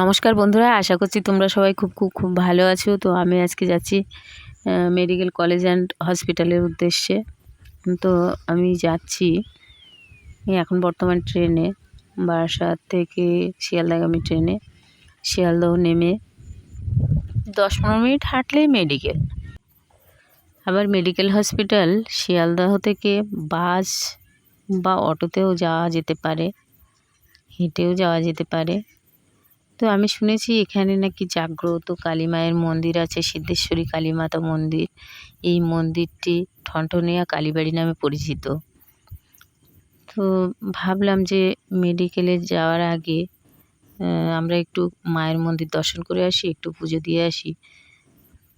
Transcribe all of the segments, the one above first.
নমস্কার বন্ধুরা, আশা করছি তোমরা সবাই খুব খুব খুব ভালো আছো। তো আমি আজকে যাচ্ছি মেডিকেল কলেজ অ্যান্ড হসপিটালের উদ্দেশ্যে। তো আমি যাচ্ছি এখন বর্তমান ট্রেনে বারাসাত থেকে শিয়ালদাগামী ট্রেনে শিয়ালদহ নেমে দশ পনেরো মিনিট হাঁটলেই মেডিকেল আবার মেডিকেল হসপিটাল শিয়ালদহ থেকে বাস বা অটোতেও যাওয়া যেতে পারে, হেঁটেও যাওয়া যেতে পারে। তো আমি শুনেছি এখানে নাকি জাগ্রত কালী মায়ের মন্দির আছে, সিদ্ধেশ্বরী কালী মাতা মন্দির। এই মন্দিরটি ঠনঠনিয়া কালীবাড়ি নামে পরিচিত। তো ভাবলাম যে মেডিকেলে যাওয়ার আগে আমরা একটু মায়ের মন্দির দর্শন করে আসি, একটু পুজো দিয়ে আসি।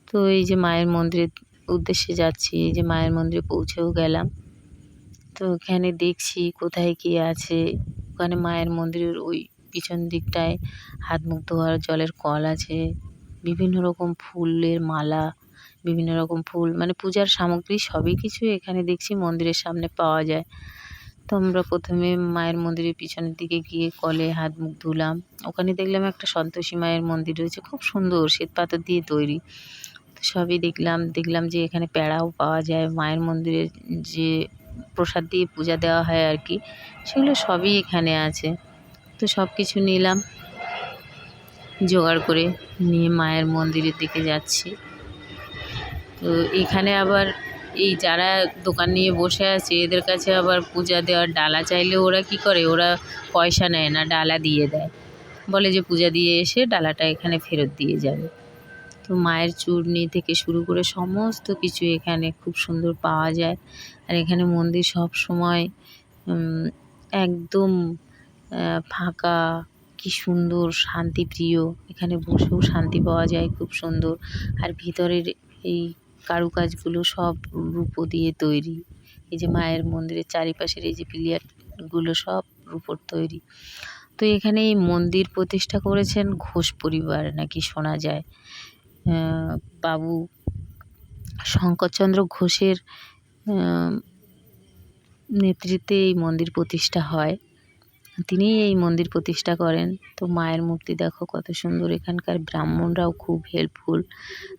তো এই যে মায়ের মন্দিরের উদ্দেশ্যে যাচ্ছি, এই যে মায়ের মন্দিরে পৌঁছেও গেলাম। তো এখানে দেখছি কোথায় কী আছে। ওখানে মায়ের মন্দিরের ওই পিছন দিকটায় হাত মুখ ধোয়ার জলের কল আছে। বিভিন্ন রকম ফুলের মালা, বিভিন্ন রকম ফুল মানে পূজার সামগ্রী সবই কিছু এখানে দেখছি মন্দিরের সামনে পাওয়া যায়। তো আমরা প্রথমে মায়ের মন্দিরের পিছনের দিকে গিয়ে কলে হাত মুখ ধুলাম। ওখানে দেখলাম একটা সন্তোষী মায়ের মন্দির রয়েছে, খুব সুন্দর, শ্বেত পাথর দিয়ে তৈরি। তো সবই দেখলাম দেখলাম যে এখানে প্যাড়াও পাওয়া যায়। মায়ের মন্দিরের যে প্রসাদ দিয়ে পূজা দেওয়া হয় আর কি, সেগুলো সবই এখানে আছে। তো সব কিছু নিলাম। জোগাড় করে নিয়ে মায়ের মন্দিরের দিকে যাচ্ছি। তো এখানে আবার এই যারা দোকান নিয়ে বসে আছে, এদের কাছে আবার পূজা দেওয়ার ডালা চাইলে ওরা কি করে? ওরা পয়সা নেয় না, ডালা দিয়ে দেয়। বলে যে পূজা দিয়ে এসে ডালাটা এখানে ফেরত দিয়ে যাবে। তো মায়ের চূর্ণি থেকে শুরু করে সমস্ত কিছু এখানে খুব সুন্দর পাওয়া যায়। আর এখানে মন্দির সব সময় একদম ফাঁকা, কি সুন্দর, শান্তিপ্রিয়। এখানে বসেও শান্তি পাওয়া যায়, খুব সুন্দর। আর ভিতরের এই কারুকাজগুলো সব রূপো দিয়ে তৈরি। এই যে মায়ের মন্দিরের চারিপাশের এই যে পিলিয়ারগুলো সব রূপোর তৈরি। তো এখানে এই মন্দির প্রতিষ্ঠা করেছেন ঘোষ পরিবার, নাকি শোনা যায়। বাবু শঙ্করচন্দ্র ঘোষের নেতৃত্বে এই মন্দির প্রতিষ্ঠা হয়। তিনিই এই মন্দির প্রতিষ্ঠা করেন। তো মায়ের মূর্তি দেখো কত সুন্দর। এখানকার ব্রাহ্মণরাও খুব হেল্পফুল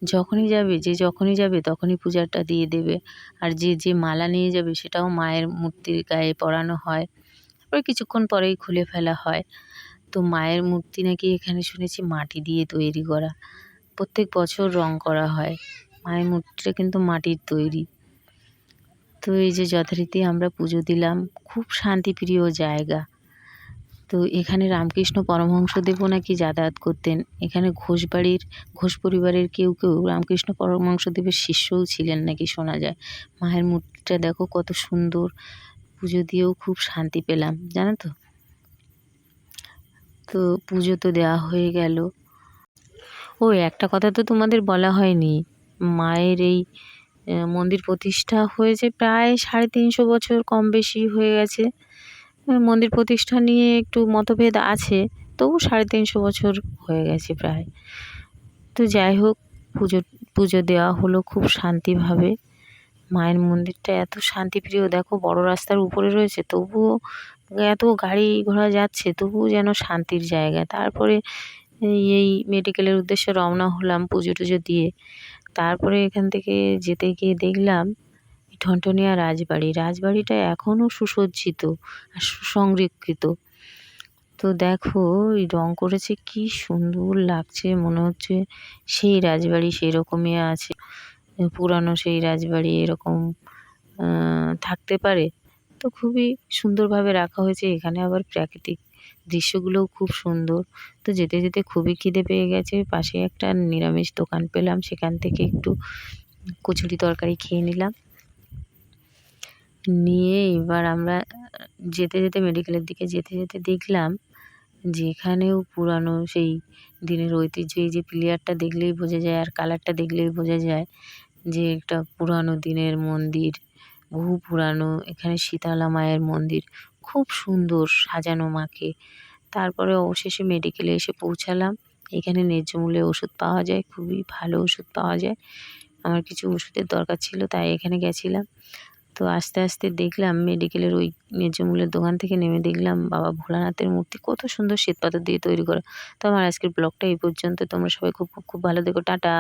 যখনই যাবে, যে যখনই যাবে তখনই পূজাটা দিয়ে দেবে। আর যে যে মালা নিয়ে যাবে সেটাও মায়ের মূর্তির গায়ে পরানো হয়। তারপরে কিছুক্ষণ পরেই খুলে ফেলা হয়। তো মায়ের মূর্তি নাকি এখানে শুনেছি মাটি দিয়ে তৈরি করা। প্রত্যেক বছর রং করা হয়। মায়ের মূর্তিটা কিন্তু মাটির তৈরি। তো এই যে যথারীতি আমরা পুজো দিলাম। খুব শান্তিপ্রিয় জায়গা। তো এখানে রামকৃষ্ণ পরমহংসদেবও নাকি যাতায়াত করতেন। এখানে ঘোষবাড়ির ঘোষ পরিবারের কেউ কেউ রামকৃষ্ণ পরমহংসদেবের শিষ্যও ছিলেন নাকি শোনা যায়। মায়ের মূর্তিটা দেখো কত সুন্দর। পুজো দিয়েও খুব শান্তি পেলাম, জানো তো? তো পুজো তো দেওয়া হয়ে গেল। ও, একটা কথা তো তোমাদের বলা হয়নি। মায়ের এই মন্দির প্রতিষ্ঠা হয়েছে প্রায় সাড়ে তিনশো বছর কম বেশি হয়ে গেছে। মন্দির প্রতিষ্ঠা নিয়ে একটু মতভেদ আছে, তবু সাড়ে তিনশো বছর হয়ে গেছে প্রায়। তো যাই হোক, পুজো পুজো দেওয়া হলো খুব শান্তিভাবে। মায়ের মন্দিরটা এত শান্তিপ্রিয়, দেখো বড় রাস্তার উপরে রয়েছে, তবুও এত গাড়ি ঘোড়া যাচ্ছে, তবুও যেন শান্তির জায়গা। তারপরে এই মেডিকেলের উদ্দেশ্যে রওনা হলাম পুজো টুজো দিয়ে। তারপরে এখান থেকে যেতে গিয়ে দেখলাম ঠনঠনিয়া রাজবাড়ি। রাজবাড়িটা এখনও সুসজ্জিত আর সুসংরক্ষিত। তো দেখো, এই রং করেছে কি সুন্দর লাগছে, মনে হচ্ছে সেই রাজবাড়ি সেই রকমই আছে। পুরানো সেই রাজবাড়ি এরকম থাকতে পারে। তো খুবই সুন্দরভাবে রাখা হয়েছে। এখানে আবার প্রাকৃতিক দৃশ্যগুলোও খুব সুন্দর। তো যেতে যেতে খুবই খিদে পেয়ে গেছে। পাশে একটা নিরামিষ দোকান পেলাম। সেখান থেকে একটু কচুরি তরকারি খেয়ে নিলাম। নিয়ে এবার আমরা, যেতে যেতে মেডিকেলের দিকে যেতে যেতে দেখলাম যেখানেও পুরানো সেই দিনের ঐতিহ্য, এই যে প্লেয়ারটা দেখলেই বোঝা যায় আর কালারটা দেখলেই বোঝা যায় যে একটা পুরানো দিনের মন্দির, বহু পুরানো, এখানে শীতলা মায়ের মন্দির, খুব সুন্দর সাজানো মাকে। তারপরে অবশেষে মেডিকেলে এসে পৌঁছালাম। এখানে ন্যায্য মূল্যে ওষুধ পাওয়া যায়, খুবই ভালো ওষুধ পাওয়া যায়। আমার কিছু ওষুধের দরকার ছিল, তাই এখানে গেছিলাম। তো আস্তে আস্তে দেখলাম মেডিকেলের ওই মেজমূলের দোকান থেকে নেমে দেখলাম, বাবা ভোলানাথের মূর্তি কত সুন্দর শ্বেতপাথর দিয়ে তৈরি করা। তো আমার আজকের ব্লগটা এই পর্যন্ত, তোমরা সবাই খুব খুব খুব ভালো দেখো টাটা।